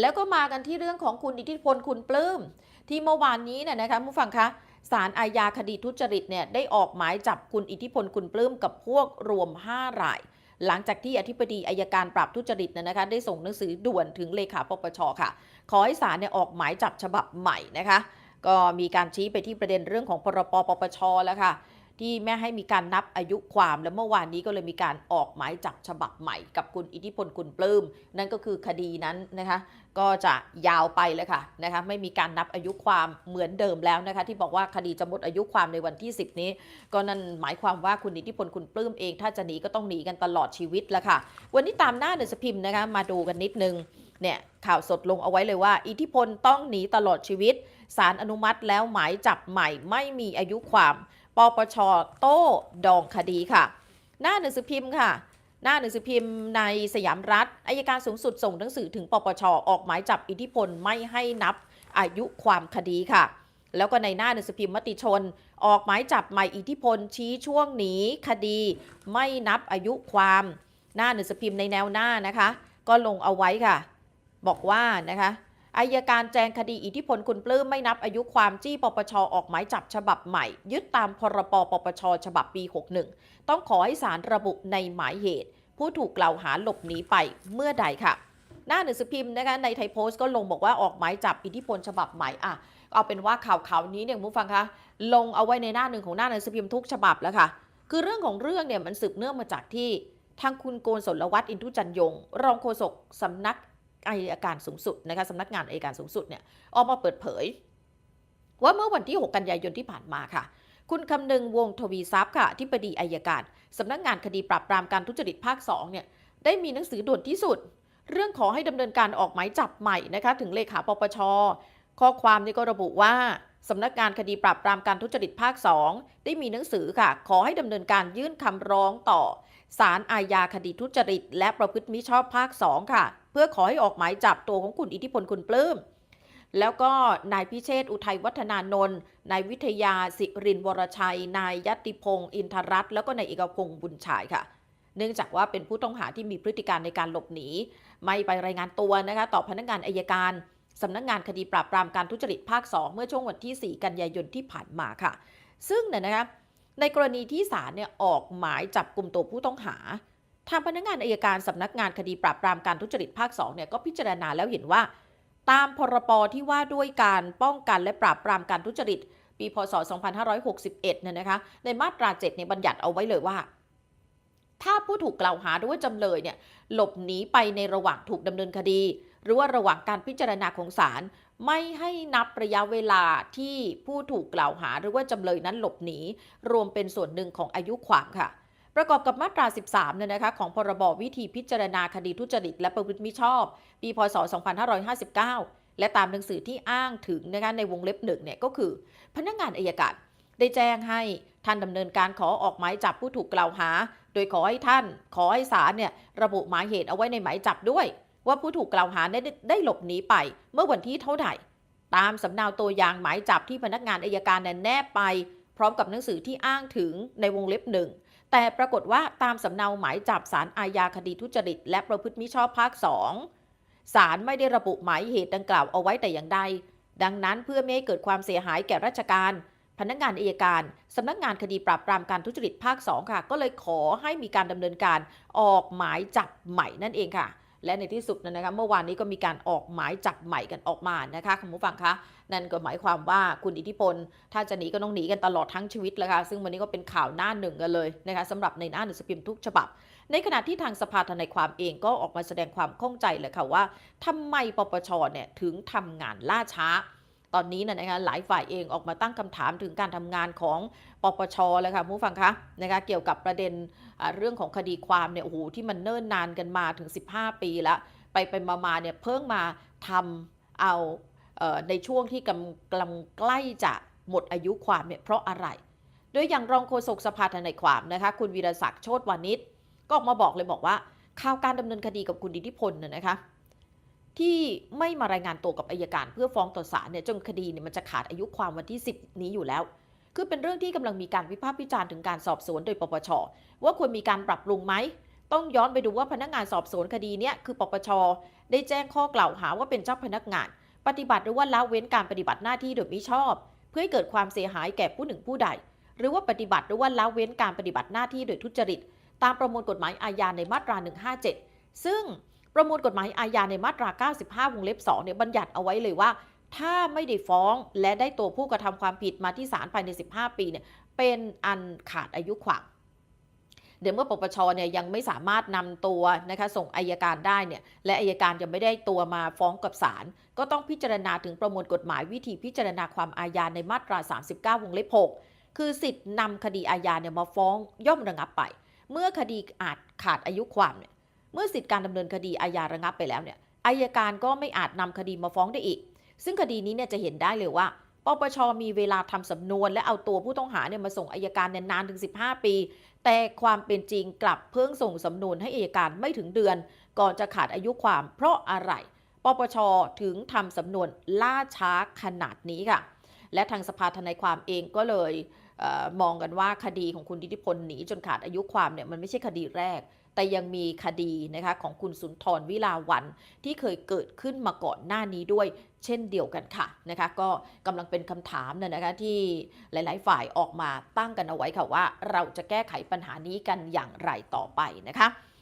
แล้วก็มากันที่เรื่องของคุณอิทธิพลคุณปลื้มที่เมื่อวานนี้เนี่ยนะคะผู้ฟังคะศาลอาญาคดีทุจริตเนี่ยได้ออกหมายจับคุณอิทธิพลคุณปลื้มกับพวกรวม 5 ราย หลังจากที่อธิบดีอายการปราบทุจริตเนี่ยนะคะ ได้ส่งหนังสือด่วนถึงเลขาปปชค่ะ ขอให้ศาลเนี่ยออกหมายจับฉบับใหม่นะคะ ก็มีการชี้ไปที่ประเด็นเรื่องของพรปปปชแล้วค่ะ ที่แม่ให้มีการนับอายุความแล้วเมื่อวานนี้ก็เลยมีการออกหมายจับฉบับใหม่กับคุณอิทธิพลคุณปลื้มนั่นก็คือคดีนั้นนะคะก็จะยาวไปเลยค่ะนะคะไม่มีการนับอายุความเหมือนเดิมแล้วนะคะที่บอกว่าคดีจะหมดอายุความในวันที่ 10 นี้ ก็นั่นหมายความว่าคุณอิทธิพลคุณปลื้มเอง ถ้าจะหนีก็ต้องหนีกันตลอดชีวิตแล้วค่ะ วันนี้ตามหน้าหนังสือพิมพ์นะคะมาดูกันนิดนึงเนี่ยข่าวสดลงเอาไว้เลยว่า อิทธิพลต้องหนีตลอดชีวิตศาลอนุมัติแล้วหมายจับใหม่ไม่มีอายุความ ปปชโต้ดองคดีค่ะ หน้าหนังสือพิมพ์ค่ะ หน้าหนังสือพิมพ์ในสยามรัฐอายการสูงสุดส่งหนังสือถึงปปชออกหมายจับอิทธิพลไม่ให้นับอายุความคดีค่ะ แล้วก็ในหน้าหนังสือพิมพ์มติชน ออกหมายจับใหม่อิทธิพลชี้ช่วงหนีคดี ไม่นับอายุความ หน้าหนังสือพิมพ์ในแนวหน้านะคะ ก็ลงเอาไว้ค่ะ บอกว่านะคะ อายการแจงคดีอิทธิพลคุณปลื้มไม่นับอายุความจี้ปปชออกหมายจับฉบับใหม่ ยึดตามพรปปปชฉบับปี 61 ต้องขอให้ศาลระบุในหมายเหตุ ผู้ถูกกล่าวหาหลบหนีไปเมื่อใดค่ะ หน้าหนังสือพิมพ์นะคะในไทยโพสต์ก็ลงบอกว่าออกหมายจับอิทธิพลฉบับใหม่อะเอาเป็นว่าข่าวข่าวนี้เนี่ยคุณผู้ฟังคะลงเอาไว้ในหน้าหนึ่งของหน้าหนังสือพิมพ์ทุกฉบับแล้วค่ะ คือเรื่องของเรื่องเนี่ยมันสืบเนื่องมาจากที่ทางคุณโกนสลวัตอินทุจันยง รองโฆษกสำนัก อายการสูงสุดนะคะสำนักงานอายการสูงสุดเนี่ยออกมาเปิดเผย ว่าเมื่อวันที่ 6 กันยายนที่ผ่านมาค่ะ คุณคำนึงวงทวีทรัพย์ค่ะที่ปดีอายการสำนักงานคดีปราบปรามการทุจริตภาค2เนี่ยได้มีหนังสือด่วนที่สุด เรื่องขอให้ดำเนินการออกหมายจับใหม่นะคะถึงเลขาปปชข้อความนี้ก็ระบุว่าสำนักงานคดีปราบปรามการทุจริตภาค 2 ได้มีหนังสือค่ะ ขอให้ดำเนินการยื่นคำร้องต่อศาลอาญาคดีทุจริต และประพฤติมิชอบภาค 2 ค่ะ พื่อขอให้ออกหมายจับตัวของคุณอิทธิพลคุณปลื้มแล้วก็นายพิเชษอุทัยวัฒนานนท์นายวิทยาสิรินวรชัย นายยติพงศ์อินทรัตน์แล้วก็นายเอกพงศ์บุญฉายค่ะ เนื่องจากว่าเป็นผู้ต้องหาที่มีพฤติการในการหลบหนี ไม่ไปรายงานตัวนะคะต่อพนักงานอายการสำนักงานคดีปราบปรามการทุจริตภาค 2 เมื่อช่วงวันที่ 4 กันยายนที่ผ่านมาค่ะ ซึ่งเนี่ยนะคะในกรณีที่ศาลเนี่ยออกหมายจับกลุ่มตัวผู้ต้องหา ทางพนักงานอายการสำนักงานคดีปราบปรามการทุจริตภาค2เนี่ยก็พิจารณาแล้วเห็นว่า ตามพรปที่ว่าด้วยการป้องกันและปราบปรามการทุจริต ปีพศ 2561 เนี่ยนะคะ ในมาตรา 7 เนี่ยบัญญัติเอาไว้เลยว่า ถ้าผู้ถูกกล่าวหาหรือว่าจำเลยเนี่ยหลบหนีไปในระหว่างถูกดำเนินคดี หรือว่าระหว่างการพิจารณาของศาลไม่ให้นับระยะเวลาที่ผู้ถูกกล่าวหาหรือว่าจำเลยนั้นหลบหนีรวมเป็นส่วนหนึ่งของอายุความค่ะ ประกอบกับมาตรา 13เนี่ยนะคะของพรบวิธีพิจารณาคดีทุจริต และประพฤติมิชอบ ปีพศ 2559 และตามหนังสือที่อ้างถึงนะคะในวงเล็บหนึ่งเนี่ยก็คือ พนักงานอายการได้แจ้งให้ท่านดำเนินการขอออกหมายจับผู้ถูกกล่าวหา โดยขอให้ท่าน ขอให้ศาลเนี่ยระบุหมายเหตุเอาไว้ในหมายจับด้วย ว่าผู้ถูกกล่าวหาได้ได้หลบหนีไปเมื่อวันที่เท่าไหร่ ตามสำเนาตัวอย่างหมายจับที่พนักงานอายการแนบไป พร้อมกับหนังสือที่อ้างถึงในวงเล็บหนึ่ง แต่ปรากฏว่าตามสำเนาหมายจับสารอาญาคดีทุจริต และประพฤติมิชอบภาคสองศาลไม่ได้ระบุหมายเหตุดังกล่าวเอาไว้แต่อย่างใด ดังนั้นเพื่อไม่ให้เกิดความเสียหายแก่ราชการ พนักงานอายการสำนักงานคดีปราบปรามการทุจริตภาค 2 ค่ะ ก็เลยขอให้มีการดำเนินการออกหมายจับใหม่นั่นเองค่ะ และในที่สุดนะคะเมื่อวานนี้ก็มีการออกหมายจับใหม่กันออกมานะคะคุณผู้ฟังคะนั่นก็หมายความว่าคุณอิทธิพล ถ้าจะหนีก็ต้องหนีกันตลอดทั้งชีวิตเลยค่ะซึ่งวันนี้ก็เป็นข่าวหน้าหนึ่งกันเลยนะคะสำหรับในหน้าหนังสือพิมพ์ทุกฉบับ ในขณะที่ทางสภาทนายความเองก็ออกมาแสดงความข้องใจเลยค่ะว่าทำไมปปชเนี่ยถึงทำงานล่าช้า ตอนนี้นะนะคะหลายฝ่ายเองออกมาตั้งคำถามถึงการทำงานของปปชเลยค่ะผู้ฟังคะนะคะเกี่ยวกับประเด็นเรื่องของคดีความเนี่ยโอ้โหที่มันเนิ่นนานกันมาถึง 15 ปีแล้ว ไปไปมาๆเนี่ยเพิ่งมาทำเอาเออในช่วงที่กำกำลังใกล้จะหมดอายุความเนี่ยเพราะอะไร โดยอย่างรองโฆษกสภาทนายความนะคะคุณวีรศักดิ์โชติวานิชก็ออกมาบอกเลยบอกว่าข่าวการดำเนินคดีกับคุณอิทธิพลน่ะนะคะ ที่ไม่มารายงานตัวกับอายการเพื่อฟ้องต่อศาลเนี่ยจนคดีเนี่ยมันจะขาดอายุความวันที่ 10 นี้อยู่แล้ว คือเป็นเรื่องที่กำลังมีการวิพากษ์วิจารณ์ถึงการสอบสวนโดยปปชว่าควรมีการปรับปรุงไหมต้องย้อนไปดูว่าพนักงานสอบสวนคดีเนี้ยคือปปชได้แจ้งข้อกล่าวหาว่าเป็นเจ้าพนักงาน ปฏิบัติหรือว่าละเว้นการปฏิบัติหน้าที่โดยมิชอบ เพื่อให้เกิดความเสียหายแก่ผู้หนึ่งผู้ใด หรือว่าปฏิบัติหรือว่าละเว้นการปฏิบัติหน้าที่โดยทุจริต ตามประมวลกฎหมายอาญาในมาตรา 157 ซึ่ง ประมวลกฎหมายอาญาในมาตรา 95 วงเล็บ 2 เนี่ยบัญญัติเอาไว้เลยว่า ถ้าไม่ได้ฟ้องและได้ตัวผู้กระทำความผิดมาที่ศาลภายใน 15 ปีเนี่ยเป็นอันขาดอายุความเดี๋ยวเมื่อปปชเนี่ยยังไม่สามารถนำตัวนะคะส่งอายการได้เนี่ยและอายการยังไม่ได้ตัวมาฟ้องกับศาลก็ต้องพิจารณาถึงประมวลกฎหมายวิธีพิจารณาความอาญาในมาตรา 39 วงเล็บ 6 คือสิทธิ์นำคดีอาญาเนี่ยมาฟ้องย่อมระงับไป เมื่อคดีอาจขาดอายุความเนี่ย เมื่อสิทธิการดำเนินคดีอาญาระงับไปแล้วเนี่ยอายการก็ไม่อาจนำคดีมาฟ้องได้อีก ซึ่งคดีนี้เนี่ยจะเห็นได้เลยว่าปปชมีเวลาทำสำนวน และเอาตัวผู้ต้องหาเนี่ยมาส่งอายการเนี่ยนานถึง 15 ปี แต่ความเป็นจริงกลับเพิ่งส่งสำนวนให้อายการไม่ถึงเดือน ก่อนจะขาดอายุความเพราะอะไร ปปชถึงทำสำนวนล่าช้าขนาดนี้ค่ะ และทางสภาทนายความเองก็เลยเออมองกันว่าคดีของคุณดิติพลหนีจนขาดอายุความเนี่ยมันไม่ใช่คดีแรก แต่ยังมีคดีนะคะของคุณสุนทรวิลาวันที่เคยเกิดขึ้นมาก่อนหน้านี้ด้วยเช่นเดียวกันค่ะนะคะก็กำลังเป็นคำถามเนี่ยนะคะที่หลาย ๆ ฝ่ายออกมาตั้งกันเอาไว้ค่ะว่า เราจะแก้ไขปัญหานี้กันอย่างไรต่อไปนะคะ